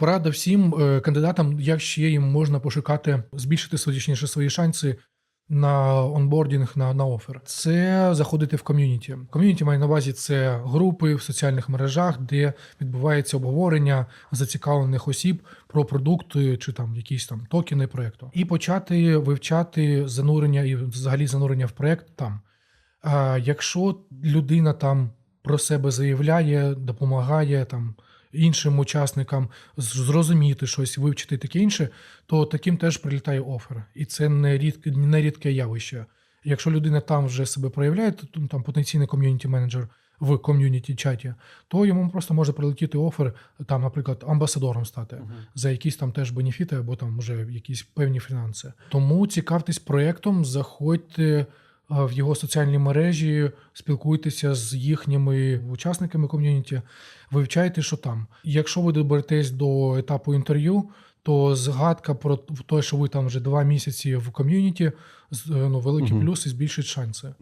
Порада всім е, кандидатам, як ще їм можна пошукати, збільшити точніше, свої шанси на онбордінг на, на офер. Це заходити в ком'юніті. Ком'юніті має на увазі це групи в соціальних мережах, де відбувається обговорення зацікавлених осіб про продукти чи там якісь там токени проекту, і почати вивчати занурення і взагалі занурення в проект там. А якщо людина там про себе заявляє, допомагає там іншим учасникам зрозуміти щось, вивчити таке інше, то таким теж прилітає офер. І це не рідке, не рідке явище. Якщо людина там вже себе проявляє, то там потенційний ком'юніті менеджер в ком'юніті чаті, то йому просто може прилетіти офер, там, наприклад, амбасадором стати за якісь там теж бенефіти або там вже якісь певні фінанси. Тому цікавтесь проєктом, заходьте в його соціальні мережі, спілкуйтеся з їхніми учасниками ком'юніті, вивчайте, що там. Якщо ви доберетесь до етапу інтерв'ю, то згадка про те, що ви там вже два місяці в ком'юніті, е, ну, великі угу. плюси збільшить шанси.